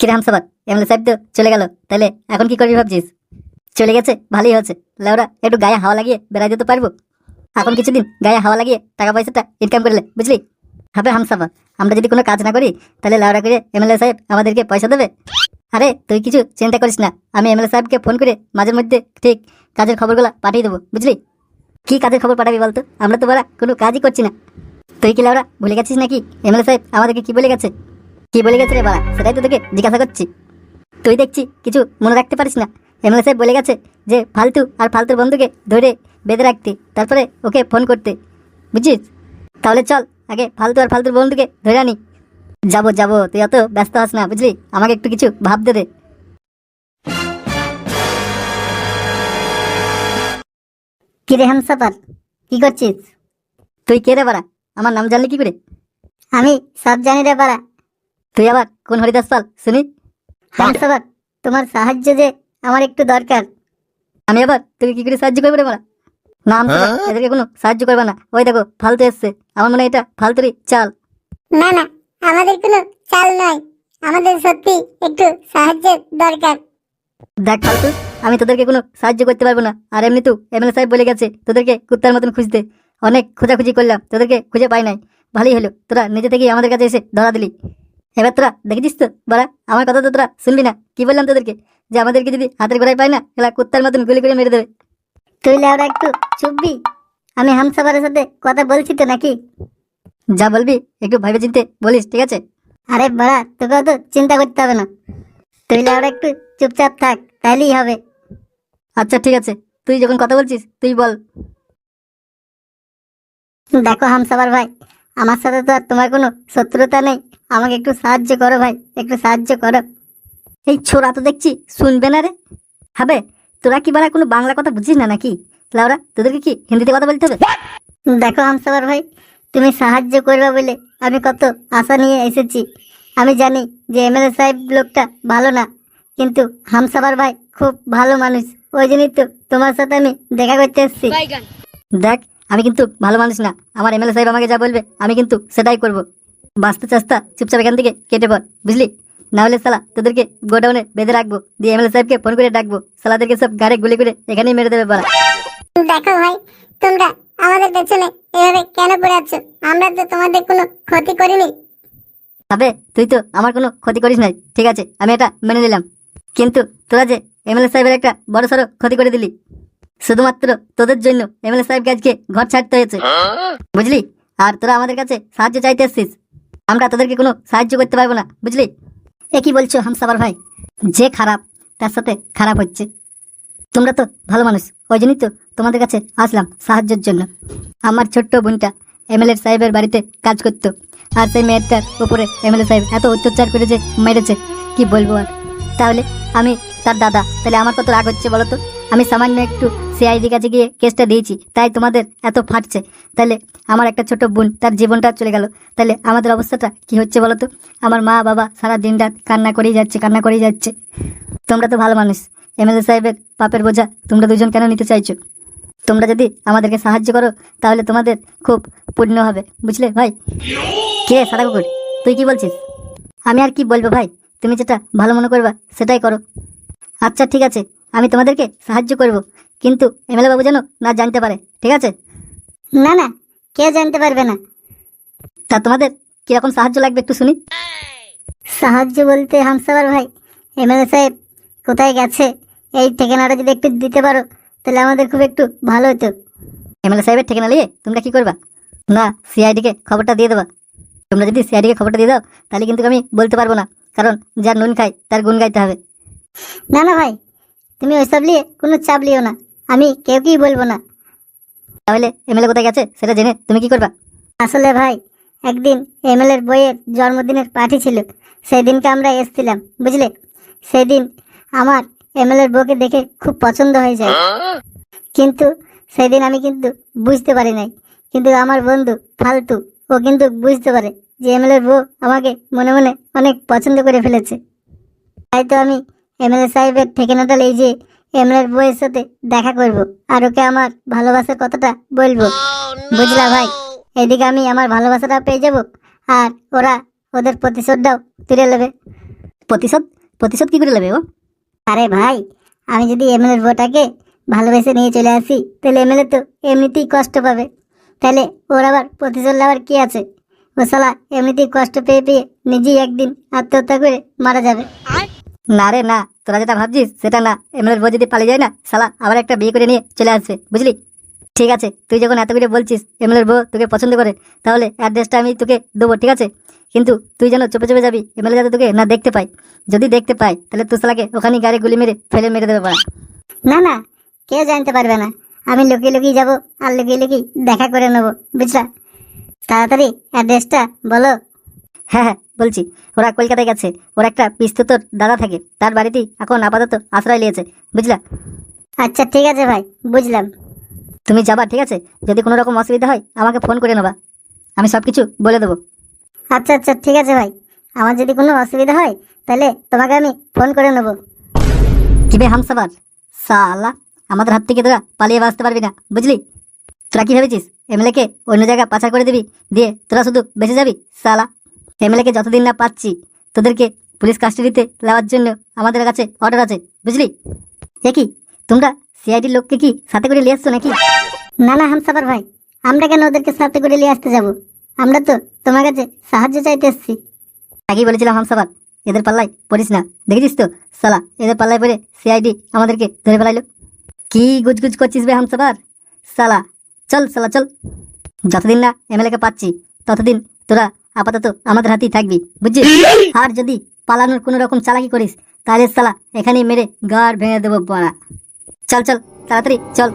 কিরে হামসাবাদ এমএলএ সাহেব তো চলে গেল। তাহলে এখন কি করবি ভাবছিস? চলে গেছে, ভালোই হচ্ছে লেওরা একটু গায়ে হাওয়া লাগিয়ে বেড়াই যেতে পারব? এখন কিছুদিন গায়ে হাওয়া লাগিয়ে টাকা পয়সাটা ইনকাম করলে বুঝলি? হবে হামসাবাদ আমরা যদি কোনো কাজ না করি তাহলে লাউড়া করে এমএলএ সাহেব আমাদেরকে পয়সা দেবে? আরে, তুই কিছু চিন্তা করিস না। আমি এমএলএ সাহেবকে ফোন করে মাঝের মধ্যে ঠিক কাজের খবরগুলো পাঠিয়ে দেবো, বুঝলি? কি কাজের খবর পাঠাবি বলতো? আমরা তো বলা কোনো কাজই করছি না। তুই কি লাউরা, ভুলে গেছিস নাকি? এমএলএ সাহেব আমাদেরকে কি বলে গেছে? কি বলে গেছে রে বাড়া? সেটাই তো তোকে জিজ্ঞাসা করছি। তুই দেখছি কিছু মনে রাখতে পারিস না। এমএলএ সাহেব বলে গেছে যে, ফালতু আর ফালতুর বন্ধুকে ধরে বেঁধে রাখতে, তারপরে ওকে ফোন করতে। বুঝছিস? তাহলে চল, আগে ফালতু আর ফালতুর বন্ধুকে ধরে আনি। যাব যাব, তুই অত ব্যস্ত হস না, বুঝলি? আমাকে একটু কিছু ভাবতে দে। কি রে হামসাপার? কি করছিস? তুই কে রে বাড়া? আমার নাম জানলি কি করে? আমি সব জানি রে বাড়া। তুই আবার কোন হরিদাস পাল শুনি? হামসাপার তোমার সাহায্য যে আমার একটু দরকার। আমি আবার তোকে কি করে সাহায্য করব রে বাড়া না এদেরকে কোনো সাহায্য করবে না। ওই দেখো ফালতু এসছে। আমার মনে হয় এটা ফালতুরই চাল। না না আমাদের কোনো চাল নয়। আমাদের সত্যি একটু সাহায্যের দরকার। দেখ ফালতু আমি তোদেরকে কোনো সাহায্য করতে পারব না। আর এমনি তো এমএলএ সাহেব বলে গেছে তোদেরকে কুত্তার মতন খুঁজতে। অনেক খোঁজাখুঁজি করলাম তোদেরকে খুঁজে পাই নাই। ভালোই হলো তোরা নিজে থেকেই আমাদের কাছে এসে ধরা দিলি। এবার তোরা দেখেছিস তো? বাড়া আমার কথা তো তোরা শুনবি না। কি বললাম তোদেরকে? যে আমাদেরকে যদি হাতের গোড়ায় পাই না এলা কুত্তার মতন গুলি করে মেরে দেবে। তুই লেওরা একটু চুপবি। আমি হামসাবারের সাথে কথা বলছি তো নাকি? যা বলবি একটু ভাবে চিনতে বলিস ঠিক আছে? আরে বাড়া তোকে তো চিন্তা করতে হবে না। তুই লেওরা একটু চুপচাপ থাক তাহলেই হবে। আচ্ছা ঠিক আছে। তুই যখন কথা বলছিস তুই বল। দেখো হামসাবার ভাই আমার সাথে তো আর তোমার কোনো শত্রুতা নেই। আমাকে একটু সাহায্য করো ভাই একটু সাহায্য করো। এই ছোড়া তো দেখছি শুনবে না রে। হবে তোরা কি বাড়া কোনো বাংলা কথা বুঝিস না নাকি? লাউরা তোদেরকে কি হিন্দিতে কথা বলতে হবে? দেখো হামসাবার ভাই তুমি সাহায্য করবে বলে আমি কত আশা নিয়ে এসেছি। আমি জানি যে এমএলএ সাহেব লোকটা ভালো না কিন্তু হামসাবার ভাই খুব ভালো মানুষ। ওই জন্যই তো তোমার সাথে আমি দেখা করতে এসেছি। দেখ আমি কিন্তু ভালো মানুষ না। আমার এমএলএ সাহেব আমাকে যা বলবে আমি কিন্তু সেটাই করব। বাস্তা চাস্তা চুপচাপ এখান থেকে কেটে পর বুঝলি? না হলে সালা তোদেরকে গোডাউনে বেঁধে রাখব দিয়ে এমএলএ সাহেবকে ফোন করে ডাকবো সালাদেরকে সব গাড়ে গুলি করে এখানেই মেরে দেবে বলা। দেখো ভাই তোমরা আমাদের পেছনে এভাবে কেন পড়ে আছো? আমরা তো তোমাদের কোনো ক্ষতি করিনি। তবে তুই তো আমার কোনো ক্ষতি করিস নাই ঠিক আছে আমি এটা মেনে নিলাম। কিন্তু তোরা যে এমএলএ সাহেবের একটা বড় সড়ো ক্ষতি করে দিলি শুধুমাত্র তোদের জন্য এমএলএ সাহেবকে আজকে ঘর ছাড়তে হয়েছে। বুঝলি? আর তোরা আমাদের কাছে সাহায্য চাইতে এসছিস। আমরা তোদেরকে কোনো সাহায্য করতে পারব না, বুঝলি? এ কি বলছো হামসাবার ভাই? যে খারাপ, তার সাথে খারাপ হচ্ছে। তোমরা তো ভালো মানুষ, ওই জন্যই তো তোমাদের কাছে আসলাম সাহায্যের জন্য। আমার ছোট্ট বোনটা এমএলএ সাহেবের বাড়িতে কাজ করতো, আর সেই মেয়েটার উপরে এমএলএ সাহেব এত অত্যাচার করে যে মেরেছে, কি বলব আর? তাহলে আমি তার দাদা, তাহলে আমার কত রাগ হচ্ছে বলো তো? আমি সামান্য একটু সিআইডি কাছে গিয়ে কেসটা দিয়েছি, তাই তোমাদের এত ফাটছে। তাহলে আমার একটা ছোট বোন, তার জীবনটা চলে গেল। তাহলে আমাদের অবস্থাটা কি হচ্ছে বলো তো আমার মা বাবা সারা দিন রাত কান্না করেই যাচ্ছে, কান্না করেই যাচ্ছে। তোমরা তো ভালো মানুষ। এমএলএ সাহেবের পাপের বোঝা তোমরা দুজন কেন নিতে চাইছো? তোমরা যদি আমাদেরকে সাহায্য করো, তাহলে তোমাদের খুব পুণ্য হবে। বুঝলে ভাই? কে সাদা কুকুর? তুই কি বলছিস? আমি আর কি বলব ভাই? তুমি যেটা ভালো মনে করবা, সেটাই করো। আচ্ছা ঠিক আছে। আমি তোমাদেরকে সাহায্য করব কিন্তু এমএলএ বাবু যেন না জানতে পারে ঠিক আছে? না না কে জানতে পারবে না। তা তোমাদের কীরকম সাহায্য লাগবে একটু শুনি? সাহায্য বলতে হামসাবার ভাই এমএলএ সাহেব কোথায় গেছে এই ঠিকানাটা যদি একটু দিতে পারো তাহলে আমাদের খুব একটু ভালো হতো। এমএলএ সাহেবের ঠিকানা নিয়ে তোমরা কি করবা? না সিআইডিকে খবরটা দিয়ে দেবা। তোমরা যদি সিআইডিকে খবরটা দিয়ে দাও তাহলে কিন্তু আমি বলতে পারব না কারণ যার নুন খায় তার গুণ গাইতে হবে। না না ভাই তুমি ওইসব নিয়ে কোনো চাপ লিও না। আমি কেউ কি বলব না। তাহলে এমএলএ কোথায় গেছে সেটা জেনে তুমি কি করবা? আসলে ভাই, একদিন এমএলএর বইয়ের জন্মদিনের পার্টি ছিল। সেই দিনকে আমরা এসেছিলাম, বুঝলে? সেই দিন আমার এমএলএর বউকে দেখে খুব পছন্দ হয়ে যায়। কিন্তু সেই দিন আমি কিন্তু বুঝতে পারি নাই। কিন্তু আমার বন্ধু ফালতু, ও কিন্তু বুঝতে পারে যে এমএলএর বউ আমাকে মনে মনে অনেক পছন্দ করে ফেলেছে। তাই তো আমি এমএলএ সাহেবের ঠিকানাটা এই যে এমএলএর বইয়ের সাথে দেখা করব আর ওকে আমার ভালোবাসার কথাটা বলব? বুঝলা ভাই? এদিকে আমি আমার ভালোবাসাটা পেয়ে যাব আর ওরা ওদের প্রতিশোধটাও তুলে নেবে। প্রতিশোধ? প্রতিশোধ কি করে নেবে ও আরে ভাই, আমি যদি এমএলএর বউটাকে ভালোবেসে নিয়ে চলে আসি, তাহলে এমএলএ তো এমনিতেই কষ্ট পাবে। তাহলে ওর আবার প্রতিশোধ নেওয়ার কী আছে? ও শালা এমনিতেই কষ্ট পেয়ে পেয়ে নিজেই একদিন আত্মহত্যা করে মারা যাবে। না রে, না। তোরা যেটা ভাবছিস, সেটা না। এমএলএর বউ যদি পালিয়ে যায় না, শালা, আবার একটা বিয়ে করে নিয়ে চলে আসবে, বুঝলি? ঠিক আছে, তুই যখন এত করে বলছিস এমএলএর বউ তোকে পছন্দ করে, তাহলে অ্যাড্রেসটা আমি তোকে দেবো, ঠিক আছে? কিন্তু তুই যেন চুপে চুপে যাবি, এমএলএ যাতে তোকে না দেখতে পাই যদি দেখতে পাই তাহলে তুই শালাকে ওখানে গাড়ি গুলি মেরে ফেলে মেরে দেবে পারা না না, কেউ জানতে পারবে না। আমি লুকিয়ে লুকিয়ে যাব আর লুকিয়ে লুকিয়ে দেখা করে নেব, বুঝলা? তাড়াতাড়ি অ্যাড্রেসটা বলো। হ্যাঁ হ্যাঁ বলছি ওরা কলকাতায় গেছে ওর একটা পিস্ততর দাদা থাকে তার বাড়িতেই এখন আপাতত আশ্রয় নিয়েছে বুঝলা? আচ্ছা ঠিক আছে ভাই বুঝলাম। তুমি যাবা ঠিক আছে? যদি কোনো রকম অসুবিধা হয় আমাকে ফোন করে নেবা। আমি সব কিছু বলে দেবো। আচ্ছা আচ্ছা ঠিক আছে ভাই। আমার যদি কোনো অসুবিধা হয় তাহলে তোমাকে আমি ফোন করে নেব। কিবে হামসাবার? সালা আমাদের হাত থেকে তোরা পালিয়ে বাঁচতে পারবি না বুঝলি? তোরা কি ভেবেছিস এমএলএ কে অন্য জায়গায় পাচার করে দিবি দিয়ে তোরা শুধু বেঁচে যাবি সালা? এমএলএ কে যতদিন না পাচ্ছি, তোদেরকে পুলিশ কাস্টাডিতে নেওয়ার জন্য আমাদের কাছে অর্ডার আছে, বুঝলি? এ কি, তোমরা সিআইডির লোককে কি সাথে করে নিয়ে আসছো নাকি? না না, হামসাফার ভাই, আমরা কেন ওদেরকে সাথে করে নিয়ে আসতে যাব? আমরা তো তোমার কাছে সাহায্য চাইতে এসেছি। আগেই বলেছিলাম হামসাবার এদের পাল্লায় পড়িস না, দেখেছিস তো? সালা, এদের পাল্লায় পড়ে সিআইডি আমাদেরকে ধরে ফেলাইলো। কি গুজগুজ করছিস বে হামসাবার সালা, চল সালা, চল। যতদিন না এমএলএ কে পাচ্ছি, ততদিন তোরা আপাতত আমাদের হাতেই থাকবি বুঝছিস? আর যদি পালানোর কোনো রকম চালাকি করিস তাহলে সালা এখানেই মেরে গাড় ভেঙে দেবো বাড়া চল চল তাড়াতাড়ি চল।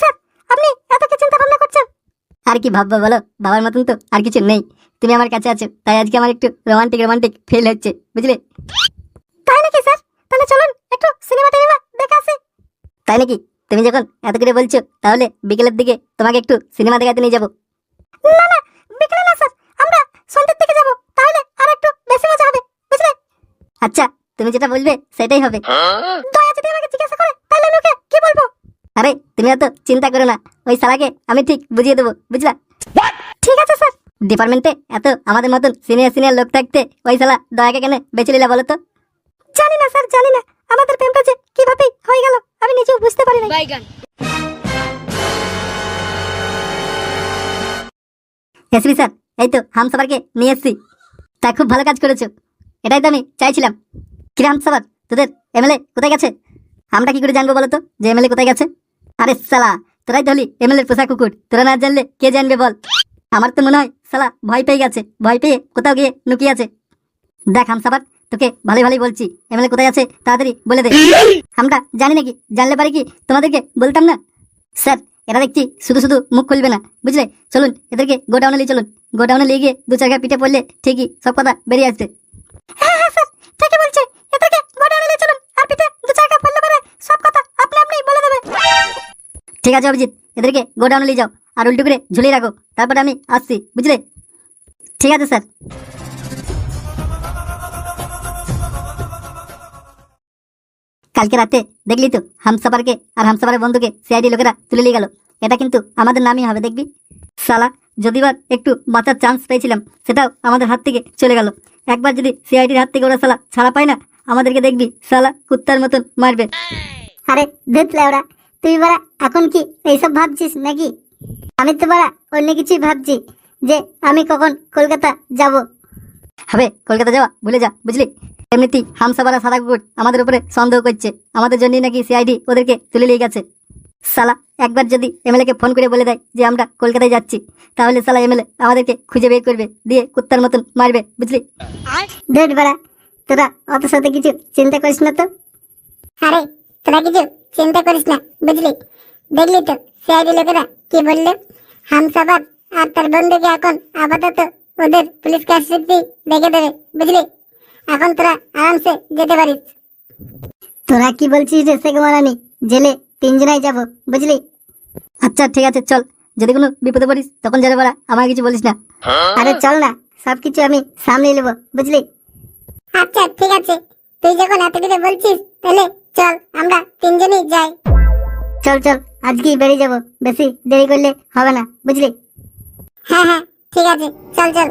স্যার? আপনি এত কি চিন্তা ভাবনা করছেন? আর কি ভাববা বলো? বাবার মতন তো আর কিছু নেই। তুমি আমার কাছে আছো তাই আজকে আমার একটু রোমান্টিক রোমান্টিক ফিল হচ্ছে বুঝলে? তাই নাকি স্যার? তাহলে চলুন একটু সিনেমা টিনেমা দেখে তাই নাকি? তুমি যখন এত করে বলছো তাহলে বিকেলের দিকে তোমাকে একটু সিনেমা দেখাতে নিয়ে যাব। না না বিকেলে না স্যার। আমরা সন্ধ্যের দিকে যাব। তাহলে আর একটু বেশি মজা হবে বুঝলে? আচ্ছা তুমি যেটা বলবে সেটাই হবে। দয়া যদি আমাকে জিজ্ঞাসা করে তাহলে আমি ওকে কি বলব? আরে তুমি অত চিন্তা করো না। ওই আমি ঠিক বুঝিয়ে দেবো বুঝলা? ঠিক আছে স্যার। ডিপার্টমেন্টে এত আমাদের মতন সিনিয়র সিনিয়র লোক থাকতে ওই সালা দয়াকে কেন বেঁচে নিলা বলো তো? জানি না স্যার জানি না। আমাদের প্রেমটা যে কীভাবে হয়ে গেল আমি নিজেও বুঝতে পারি না এসবি স্যার এই তো হামসাবারকে নিয়ে এসছি। তা খুব ভালো কাজ করেছ। এটাই তো আমি চাইছিলাম। কিরে হামসাবার তোদের এমএলএ কোথায় গেছে? আমরা কি করে জানব বলো তো যে এমএলএ কোথায় গেছে? আরে সালা তোরাই তো হলি এমএলএ পোষা কুকুর। তোরা না জানলে কে জানবে বল? আমার তো মনে হয় সালা ভয় পেয়ে গেছে ভয় পেয়ে কোথাও গিয়ে লুকিয়ে আছে। দেখ হামসাবার তোকে ভালোই ভালোই বলছি। এমএলএ কোথায় আছে? তাড়াতাড়ি বলে দে। আমরা জানি নাকি, জানলে পারি কি? তোমাদেরকে বলতাম না? স্যার, এরা দেখছি শুধু শুধু মুখ খুলবে না। বুঝলে? চলুন, এদেরকে গোডাউনে নিয়ে চলুন। গোডাউনে নিয়ে গিয়ে দু চারটা পিঠে পড়লে ঠিকই সব কথা বেরিয়ে আসবে। হ্যাঁ হ্যাঁ স্যার, ঠিকই এদেরকে সব কথা আপনি আপনিই বলে দেবে। ঠিক আছে, অভিজিৎ, এদেরকে গোডাউনে নিয়ে যাও। আর উল্টো করে ঝুলিয়ে রাখো। তারপরে আমি আসছি, বুঝলে? ঠিক আছে, স্যার। কালকে রাতে দেখলি তো হামসাপারকে আর হামসাপারের বন্ধুকে সিআইডি লোকেরা তুলে নিয়ে গেল। এটা কিন্তু আমাদের নামই হবে দেখবি। সালা যদিবার একটু বাঁচার চান্স পেয়েছিলাম সেটাও আমাদের হাত থেকে চলে গেল। একবার যদি সিআইডির হাত থেকে ওরা সালা ছাড়া পায় না আমাদেরকে দেখবি সালা কুত্তার মতন মারবে। আরে ধুতলে ওরা তুই বারা এখন কি এইসব ভাবছিস নাকি? আমি তো বারা অন্য কিছুই ভাবছি যে আমি কখন কলকাতা যাব। হবে কলকাতা যাওয়া ভুলে যা বুঝলি? এমনিতেই হামসাবারা সাদা কুকুর আমাদের উপরে সন্দেহ করছে। আমাদের জন্যই নাকি সিআইডি ওদেরকে তুলে নিয়ে গেছে। সালা একবার যদি এমএলএ কে ফোন করে বলে দেয় যে আমরা কলকাতায় যাচ্ছি তাহলে সালা এমএলএ আমাদেরকে খুঁজে বের করবে দিয়ে কুত্তার মতন মারবে বুঝলি? বারা তোরা অত সাথে কিছু চিন্তা করিস না তো? আরে তোরা কিছু চিন্তা করিস না বুঝলি? দেখলি তো সিআইডি লোকেরা কি বলল? হামসাবাদ আর তার বন্ধুকে এখন আপাতত ওদের পুলিশ কাস্টডি দেখে দেবে বুঝলি? এখন তোরা আরামসে যেতে পারিস। তোরা কি বলছিস রে মারানি জেলে তিনজনাই যাব বুঝলি? আচ্ছা ঠিক আছে চল। যদি কোনো বিপদে পড়িস তখন যারা বলা আমার কিছু বলিস না। আরে চল না সবকিছু আমি সামলে নেব বুঝলি? আচ্ছা ঠিক আছে। তুই যখন এত করে বলছিস তাহলে চল আমরা তিনজনই যাই। চল চল আজকেই বেরিয়ে যাব। বেশি দেরি করলে হবে না বুঝলি? হ্যাঁ হ্যাঁ ঠিক আছে। চল চল।